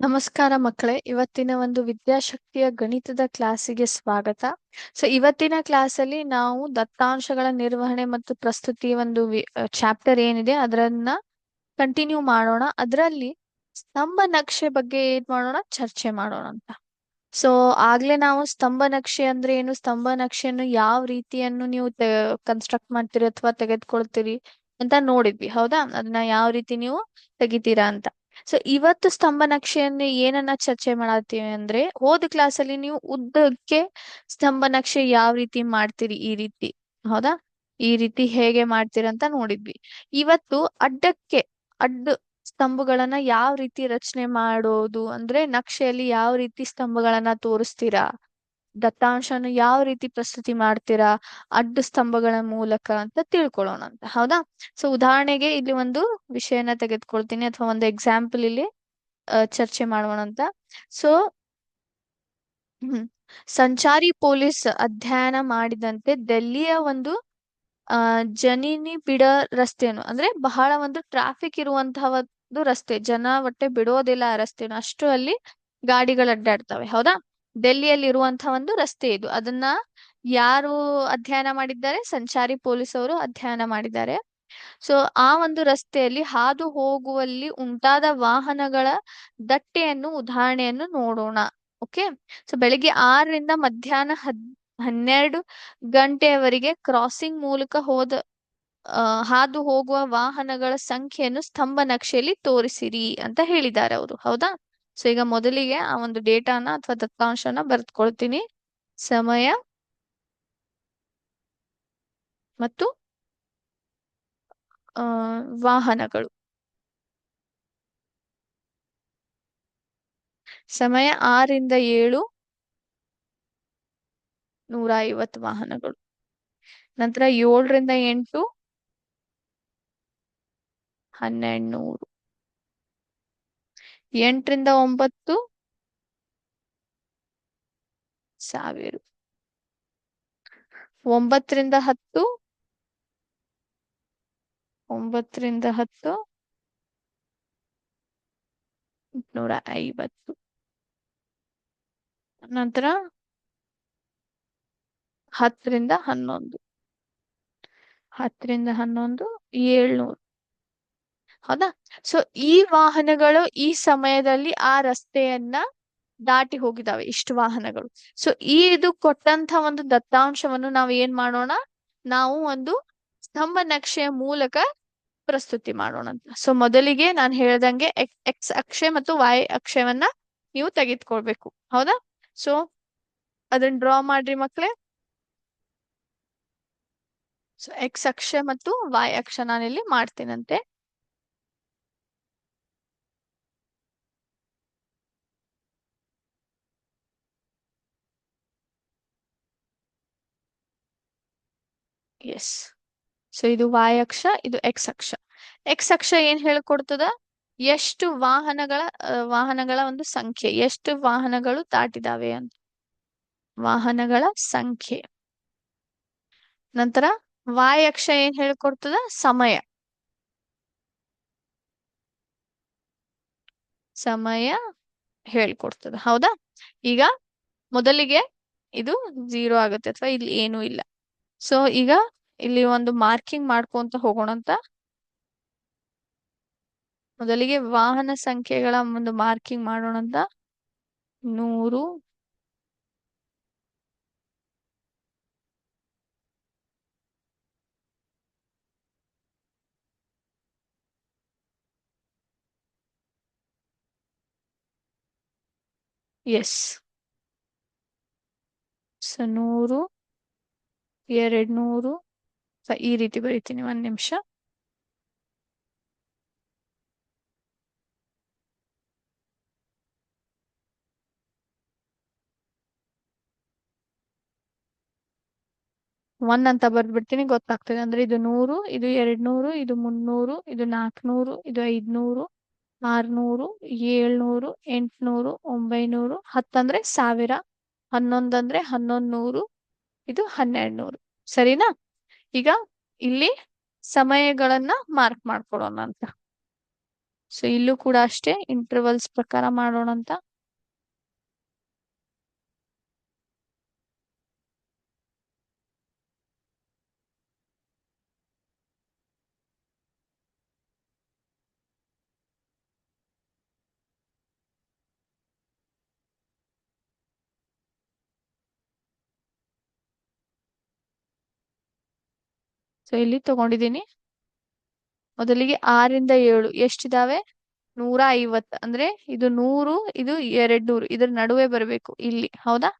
ನಮಸ್ಕಾರ ಮಕ್ಕಳೇ, ಇವತ್ತಿನ ಒಂದು ವಿದ್ಯಾಶಕ್ತಿಯ ಗಣಿತದ ಕ್ಲಾಸಿಗೆ ಸ್ವಾಗತ. ಸೊ ಇವತ್ತಿನ ಕ್ಲಾಸಲ್ಲಿ ನಾವು ದತ್ತಾಂಶಗಳ ನಿರ್ವಹಣೆ ಮತ್ತು ಪ್ರಸ್ತುತಿ ಒಂದು ಚಾಪ್ಟರ್ ಏನಿದೆ, ಅದರನ್ನ ಕಂಟಿನ್ಯೂ ಮಾಡೋಣ. ಅದರಲ್ಲಿ ಸ್ತಂಭ ನಕ್ಷೆ ಬಗ್ಗೆ ಏನ್ ಮಾಡೋಣ, ಚರ್ಚೆ ಮಾಡೋಣ ಅಂತ. ಸೊ ಆಗ್ಲೇ ನಾವು ಸ್ತಂಭ ನಕ್ಷೆ ಅಂದ್ರೆ ಏನು? ಸ್ತಂಭ ನಕ್ಷೆಯನ್ನು ಯಾವ ರೀತಿಯನ್ನು ನೀವು ಕನ್ಸ್ಟ್ರಕ್ಟ್ ಮಾಡ್ತೀರಿ ಅಥವಾ ತೆಗೆದುಕೊಳ್ತೀರಿ ಅಂತ ನೋಡಿದ್ವಿ. ಹೌದಾ? ಅದನ್ನ ಯಾವ ರೀತಿ ನೀವು ತೆಗಿತೀರಾ ಅಂತ. ಸೊ ಇವತ್ತು ಸ್ತಂಭ ನಕ್ಷೆಯನ್ನು ಏನನ್ನ ಚರ್ಚೆ ಮಾಡತ್ತೀವಿ ಅಂದ್ರೆ, ಹೋದ ಕ್ಲಾಸಲ್ಲಿ ನೀವು ಉದ್ದಕ್ಕೆ ಸ್ತಂಭ ನಕ್ಷೆ ಯಾವ ರೀತಿ ಮಾಡ್ತೀರಿ ಈ ರೀತಿ? ಹೌದಾ? ಈ ರೀತಿ ಹೇಗೆ ಮಾಡ್ತೀರಾ ಅಂತ ನೋಡಿದ್ವಿ. ಇವತ್ತು ಅಡ್ಡಕ್ಕೆ, ಅಡ್ಡ ಸ್ತಂಭಗಳನ್ನ ಯಾವ ರೀತಿ ರಚನೆ ಮಾಡೋದು ಅಂದ್ರೆ, ನಕ್ಷೆಯಲ್ಲಿ ಯಾವ ರೀತಿ ಸ್ತಂಭಗಳನ್ನ ತೋರಿಸ್ತೀರಾ? ದತ್ತಾಂಶನ ಯಾವ ರೀತಿ ಪ್ರಸ್ತುತಿ ಮಾಡ್ತೀರಾ? ಅಡ್ಡ ಸ್ತಂಭಗಳ ಮೂಲಕ ಅಂತ ತಿಳ್ಕೊಳ್ಳೋಣ ಅಂತ. ಹೌದಾ? ಸೊ ಉದಾಹರಣೆಗೆ ಇಲ್ಲಿ ಒಂದು ವಿಷಯನ ತೆಗೆದುಕೊಳ್ತೀನಿ ಅಥವಾ ಒಂದು ಎಕ್ಸಾಂಪಲ್ ಇಲ್ಲಿ ಚರ್ಚೆ ಮಾಡೋಣ ಅಂತ. ಸೊ ಹ್ಮ್. ಸಂಚಾರಿ ಪೊಲೀಸ್ ಅಧ್ಯಯನ ಮಾಡಿದಂತೆ ದೆಲ್ಲಿಯ ಒಂದು ಜನಿನಿ ಬಿಡ ರಸ್ತೆಯನ್ನು, ಅಂದ್ರೆ ಬಹಳ ಒಂದು ಟ್ರಾಫಿಕ್ ಇರುವಂತಹ ಒಂದು ರಸ್ತೆ, ಜನ ಒಟ್ಟೆ ಬಿಡೋದಿಲ್ಲ ಆ ರಸ್ತೆಯನ್ನು, ಅಷ್ಟು ಅಲ್ಲಿ ಗಾಡಿಗಳು ಅಡ್ಡಾಡ್ತವೆ. ಹೌದಾ? ಡೆಲ್ಲಿಯಲ್ಲಿ ಇರುವಂತಹ ಒಂದು ರಸ್ತೆ ಇದು. ಅದನ್ನ ಯಾರು ಅಧ್ಯಯನ ಮಾಡಿದ್ದಾರೆ? ಸಂಚಾರಿ ಪೊಲೀಸ್ ಅವರು ಅಧ್ಯಯನ ಮಾಡಿದ್ದಾರೆ. ಸೊ ಆ ಒಂದು ರಸ್ತೆಯಲ್ಲಿ ಹಾದು ಹೋಗುವಲ್ಲಿ ಉಂಟಾದ ವಾಹನಗಳ ದಟ್ಟೆಯನ್ನು, ಉದಾಹರಣೆಯನ್ನು ನೋಡೋಣ. ಓಕೆ ಸೊ ಬೆಳಿಗ್ಗೆ ಆರರಿಂದ ಮಧ್ಯಾಹ್ನ ಹದ್, ಹನ್ನೆರಡು ಗಂಟೆಯವರೆಗೆ ಕ್ರಾಸಿಂಗ್ ಮೂಲಕ ಹೋದ ಹಾದು ಹೋಗುವ ವಾಹನಗಳ ಸಂಖ್ಯೆಯನ್ನು ಸ್ತಂಭ ನಕ್ಷೆಯಲ್ಲಿ ತೋರಿಸಿರಿ ಅಂತ ಹೇಳಿದ್ದಾರೆ ಅವರು. ಹೌದಾ? ಸೊ ಈಗ ಮೊದಲಿಗೆ ಆ ಒಂದು ಡೇಟಾನ ಅಥವಾ ದತ್ತಾಂಶನ ಬರೆದ್ಕೊಳ್ತೀನಿ. ಸಮಯ ಮತ್ತು ವಾಹನಗಳು. ಸಮಯ ಆರಿಂದ ಏಳು ನೂರ ಐವತ್ತು ವಾಹನಗಳು. ನಂತರ ಏಳರಿಂದ ಎಂಟು ಹನ್ನೆರಡು ನೂರು. ಎಂಟರಿಂದ ಒಂಬತ್ತು? ಸಾವಿರ. ಒಂಬತ್ತರಿಂದ ಹತ್ತು? ಒಂಬತ್ತರಿಂದ ಹತ್ತು? ನೂರ ಐವತ್ತು. ನಂತರ ಹತ್ತರಿಂದ ಹನ್ನೊಂದು. ಹತ್ತರಿಂದ ಹನ್ನೊಂದು, ಏಳ್ನೂರು. ಹೌದಾ? ಸೊ ಈ ವಾಹನಗಳು ಈ ಸಮಯದಲ್ಲಿ ಆ ರಸ್ತೆಯನ್ನ ದಾಟಿ ಹೋಗಿದಾವೆ, ಇಷ್ಟು ವಾಹನಗಳು. ಸೊ ಈ ಇದು ಕೊಟ್ಟಂತ ಒಂದು ದತ್ತಾಂಶವನ್ನು ನಾವು ಏನ್ ಮಾಡೋಣ? ನಾವು ಒಂದು ಸ್ತಂಭ ನಕ್ಷೆಯ ಮೂಲಕ ಪ್ರಸ್ತುತಿ ಮಾಡೋಣ ಅಂತ. ಸೊ ಮೊದಲಿಗೆ ನಾನು ಹೇಳ್ದಂಗೆ ಎಕ್ಸ್ ಅಕ್ಷೆ ಮತ್ತು ವೈ ಅಕ್ಷಯವನ್ನ ನೀವು ತೆಗೆದುಕೊಳ್ಬೇಕು. ಹೌದಾ? ಸೊ ಅದನ್ನ ಡ್ರಾ ಮಾಡ್ರಿ ಮಕ್ಳೇ. ಸೊ ಎಕ್ಸ್ ಅಕ್ಷ ಮತ್ತು ವೈ ಅಕ್ಷ ನಾನಿಲ್ಲಿ ಮಾಡ್ತೀನಂತೆ. ಎಸ್ ಸೊ ಇದು ವಾಯ್ ಅಕ್ಷ, ಇದು ಎಕ್ಸ್ ಅಕ್ಷ. ಎಕ್ಸ್ ಅಕ್ಷ ಏನ್ ಹೇಳ್ಕೊಡ್ತದ? ಎಷ್ಟು ವಾಹನಗಳ ವಾಹನಗಳ ಒಂದು ಸಂಖ್ಯೆ. ಎಷ್ಟು ವಾಹನಗಳು ದಾಟಿದಾವೆ ಅಂತ. ವಾಹನಗಳ ಸಂಖ್ಯೆ. ನಂತರ ವಾಯ್ ಅಕ್ಷ ಏನ್ ಹೇಳ್ಕೊಡ್ತದ? ಸಮಯ. ಸಮಯ ಹೇಳ್ಕೊಡ್ತದ. ಹೌದಾ? ಈಗ ಮೊದಲಿಗೆ ಇದು ಜೀರೋ ಆಗುತ್ತೆ ಅಥವಾ ಇಲ್ಲಿ ಏನೂ ಇಲ್ಲ. ಸೊ ಈಗ ಇಲ್ಲಿ ಒಂದು ಮಾರ್ಕಿಂಗ್ ಮಾಡ್ಕೊಂತ ಹೋಗೋಣಂತ ಮೊದಲಿಗೆ ವಾಹನ ಸಂಖ್ಯೆಗಳ ಒಂದು ಮಾರ್ಕಿಂಗ್ ಮಾಡೋಣಂತ ನೂರು. ಎಸ್ ಸೊ ನೂರು. ಎರಡ್ ನೂರು. ಈ ರೀತಿ ಬರೀತೀನಿ, ಒಂದು ನಿಮಿಷ. ಒನ್ ಅಂತ ಬರ್ದ್ಬಿಡ್ತೀನಿ, ಗೊತ್ತಾಗ್ತದೆ. ಅಂದ್ರೆ ಇದು ನೂರು, ಇದು ಎರಡ್ ನೂರು, ಇದು ಮುನ್ನೂರು, ಇದು ನಾಲ್ಕನೂರು, ಇದು ಐದ್ನೂರು, ಆರ್ನೂರು, ಏಳ್ನೂರು, ಎಂಟ್ನೂರು, ಒಂಬೈನೂರು, ಹತ್ತಂದ್ರೆ ಸಾವಿರ, ಹನ್ನೊಂದಂದ್ರೆ ಹನ್ನೊಂದ್ ನೂರು ಇದು ಹನ್ನೆರಡು ನೂರು ಸರಿನಾ? ಈಗ ಇಲ್ಲಿ ಸಮಯಗಳನ್ನ ಮಾರ್ಕ್ ಮಾಡ್ಕೊಡೋಣ ಅಂತ ಸೊ ಇಲ್ಲೂ ಕೂಡ ಅಷ್ಟೇ ಇಂಟರ್ವಲ್ಸ್ ಪ್ರಕಾರ ಮಾಡೋಣ ಸೊ ಇಲ್ಲಿ ತಗೊಂಡಿದ್ದೀನಿ ಮೊದಲಿಗೆ ಆರಿಂದ ಏಳು. ಎಷ್ಟಿದಾವೆ? ನೂರ ಐವತ್ ಅಂದ್ರೆ ಇದು ನೂರು, ಇದು ಎರಡ್ ನೂರು ಇದ್ರ ನಡುವೆ ಬರಬೇಕು ಇಲ್ಲಿ. ಹೌದಾ?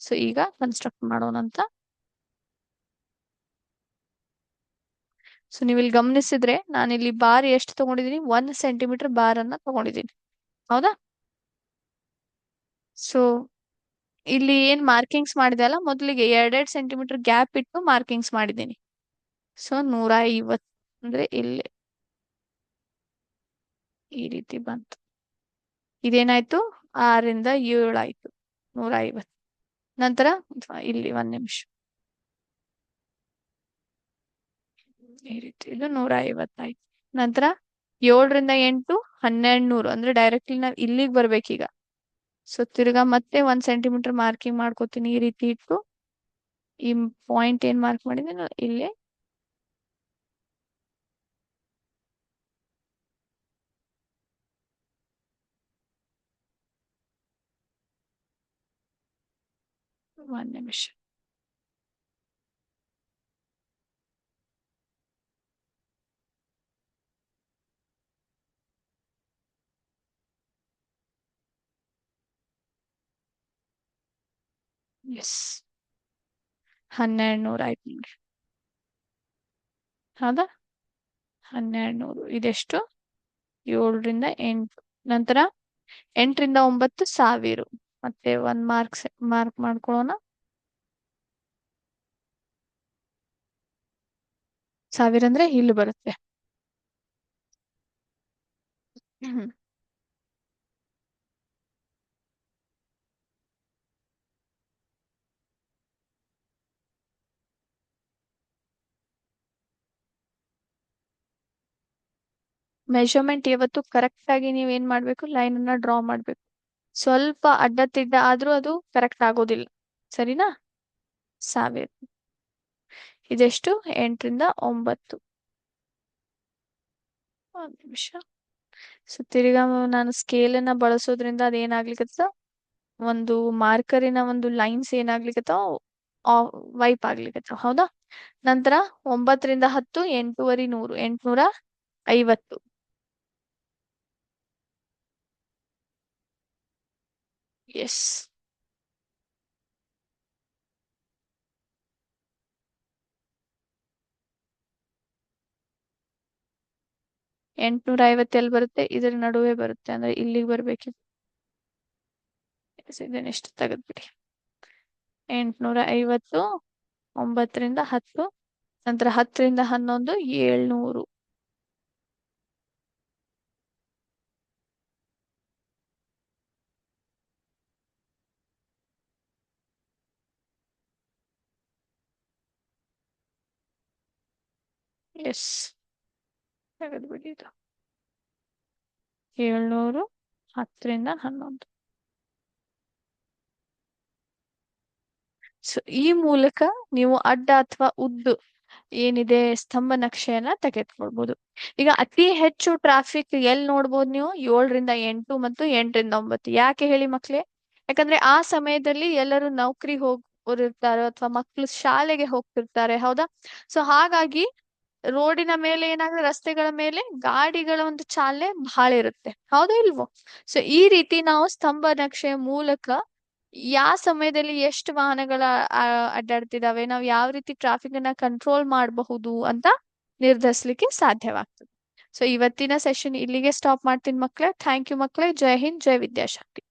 ಸೊ ಈಗ ಕನ್ಸ್ಟ್ರಕ್ಟ್ ಮಾಡೋಣ ಅಂತ. ಸೊ ನೀವು ಇಲ್ಲಿ ಗಮನಿಸಿದ್ರೆ ಇಲ್ಲಿ ಬಾರ್ ಎಷ್ಟು ತಗೊಂಡಿದ್ದೀನಿ ಒಂದ್ ಸೆಂಟಿಮೀಟರ್ ಬಾರ್ ಅನ್ನ ತಗೊಂಡಿದ್ದೀನಿ ಹೌದಾ? ಸೊ ಇಲ್ಲಿ ಏನ್ ಮಾರ್ಕಿಂಗ್ಸ್ ಮಾಡಿದೆ ಅಲ್ಲ? ಮೊದಲಿಗೆ ಎರಡೆರಡು ಸೆಂಟಿಮೀಟರ್ ಗ್ಯಾಪ್ ಇಟ್ಟು ಮಾರ್ಕಿಂಗ್ಸ್ ಮಾಡಿದ್ದೀನಿ ಸೊ ನೂರ ಐವತ್ ಅಂದ್ರೆ ಇಲ್ಲಿ ಈ ರೀತಿ ಬಂತು. ಇದೇನಾಯ್ತು? ಆರಿಂದ ಏಳಾಯ್ತು ನೂರ ಐವತ್ತು ನಂತರ ಇಲ್ಲಿ ಒಂದ್ ನಿಮಿಷ. ಈ ರೀತಿ ಇದು ನೂರ ಐವತ್ತಾಯ್ತು ನಂತರ ಏಳರಿಂದ ಎಂಟು ಹನ್ನೆರಡು ನೂರು ಅಂದ್ರೆ ಡೈರೆಕ್ಟ್ಲಿ ನಾವ್ ಇಲ್ಲಿಗೆ ಬರ್ಬೇಕೀಗ. ಸೊ ತಿರ್ಗಾ ಮತ್ತೆ ಒಂದ್ ಸೆಂಟಿಮೀಟರ್ ಮಾರ್ಕಿಂಗ್ ಮಾಡ್ಕೋತೀನಿ. ಈ ರೀತಿ ಇಟ್ಟು, ಈ ಪಾಯಿಂಟ್ ಏನ್ ಮಾರ್ಕ್ ಮಾಡಿದ್ದೀನಿ ಇಲ್ಲಿ ಒಂದ್ ನಿಮಿಷ ಎಸ್ ಹನ್ನೆರಡು ನೂರ ಆಯ್ತು ನೋಡಿ ಹೌದಾ ಹನ್ನೆರಡು ನೂರು ಇದೆಷ್ಟು ಏಳರಿಂದ ಎಂಟು ನಂತರ ಎಂಟರಿಂದ ಒಂಬತ್ತು ಸಾವಿರ ಮತ್ತೆ ಒಂದ್ ಮಾರ್ಕ್ಸ್ ಮಾರ್ಕ್ ಮಾಡ್ಕೊಳ್ಳೋಣ ಸಾವಿರ ಅಂದ್ರೆ ಇಲ್ಲಿ ಬರುತ್ತೆ. ಮೆಷರ್ಮೆಂಟ್ ಯಾವತ್ತು ಕರೆಕ್ಟ್ ಆಗಿ ನೀವ್ ಏನ್ ಮಾಡ್ಬೇಕು? ಲೈನ್ ಅನ್ನ ಡ್ರಾ ಮಾಡ್ಬೇಕು. ಸ್ವಲ್ಪ ಅಡ್ಡ ತಿಡ್ಡ ಆದ್ರೂ ಅದು ಕರೆಕ್ಟ್ ಆಗೋದಿಲ್ಲ. ಸರಿನಾ? ಸಾವಿರ. ಇದೆಷ್ಟು? ಎಂಟರಿಂದ ಒಂಬತ್ತು. ನಿಮಿಷ. ಸೊ, ತಿರ್ಗಾ ನಾನು ಸ್ಕೇಲ್ ಅನ್ನ ಬಳಸೋದ್ರಿಂದ ಅದೇನಾಗ್ಲಿಕ್ಕತ್ತ ಒಂದು ಮಾರ್ಕರಿನ ಒಂದು ಲೈನ್ಸ್ ಏನಾಗ್ಲಿಕ್ಕತ್ತ ವೈಪ್ ಆಗ್ಲಿಕ್ಕತ್ತ ಹೌದಾ? ನಂತರ ಒಂಬತ್ತರಿಂದ ಹತ್ತು, ಎಂಟೂವರೆ ನೂರು, ಎಂಟ್ನೂರ ಐವತ್ತು. ಎಸ್ ಎಂಟ್ನೂರ ಐವತ್ತೆಲ್ಲಿ ಬರುತ್ತೆ, ಇದ್ರ ನಡುವೆ ಬರುತ್ತೆ, ಅಂದ್ರೆ ಇಲ್ಲಿಗೆ ಬರ್ಬೇಕಿತ್ತು. ಇದನ್ನ ಎಷ್ಟು ತೆಗೆದ್ಬಿಡಿ ಎಂಟ್ನೂರ ಐವತ್ತು, ಒಂಬತ್ತರಿಂದ ಹತ್ತು, ನಂತರ ಹತ್ತರಿಂದ ಹನ್ನೊಂದು, ಏಳ್ನೂರು. ಎಸ್ ತೆಗೆದ್ಬಿಡಿ ಇದು ಏಳ್ನೂರು ಹತ್ತರಿಂದ ಹನ್ನೊಂದು. ಸೊ ಈ ಮೂಲಕ ನೀವು ಅಡ್ಡ ಅಥವಾ ಉದ್ದು ಏನಿದೆ ಸ್ತಂಭ ನಕ್ಷೆಯನ್ನ ತೆಗೆದುಕೊಳ್ಬಹುದು ಈಗ ಅತಿ ಹೆಚ್ಚು ಟ್ರಾಫಿಕ್ ಎಲ್ಲಿ ನೋಡ್ಬೋದು ನೀವು? ಏಳರಿಂದ ಎಂಟು ಮತ್ತು ಎಂಟರಿಂದ ಒಂಬತ್ತು. ಯಾಕೆ ಹೇಳಿ ಮಕ್ಳೇ? ಯಾಕಂದ್ರೆ ಆ ಸಮಯದಲ್ಲಿ ಎಲ್ಲರೂ ನೌಕರಿ ಹೋಗಿರ್ತಾರೆ ಅಥವಾ ಮಕ್ಳು ಶಾಲೆಗೆ ಹೋಗ್ತಿರ್ತಾರೆ, ಹೌದಾ? ಸೊ ಹಾಗಾಗಿ ರೋಡಿನ ಮೇಲೆ ಏನಾಗ್ತದೆ ರಸ್ತೆಗಳ ಮೇಲೆ ಗಾಡಿಗಳ ಒಂದು ಚಾಲನೆ ಬಹಳ ಇರುತ್ತೆ. ಹೌದಾ ಇಲ್ವೋ? ಸೊ ಈ ರೀತಿ ನಾವು ಸ್ತಂಭ ನಕ್ಷೆಯ ಮೂಲಕ ಯಾವ ಸಮಯದಲ್ಲಿ ಎಷ್ಟು ವಾಹನಗಳ ಅಡ್ಡಾಡ್ತಿದಾವೆ, ನಾವು ಯಾವ ರೀತಿ ಟ್ರಾಫಿಕ್ ಅನ್ನ ಕಂಟ್ರೋಲ್ ಮಾಡಬಹುದು ಅಂತ ನಿರ್ಧರಿಸ್ಲಿಕ್ಕೆ ಸಾಧ್ಯವಾಗ್ತದೆ. ಸೊ ಇವತ್ತಿನ ಸೆಷನ್ ಇಲ್ಲಿಗೆ ಸ್ಟಾಪ್ ಮಾಡ್ತೀನಿ ಮಕ್ಳೇ. ಥ್ಯಾಂಕ್ ಯು ಮಕ್ಳೇ. ಜೈ ಹಿಂದ್, ಜೈ ವಿದ್ಯಾಶಕ್ತಿ.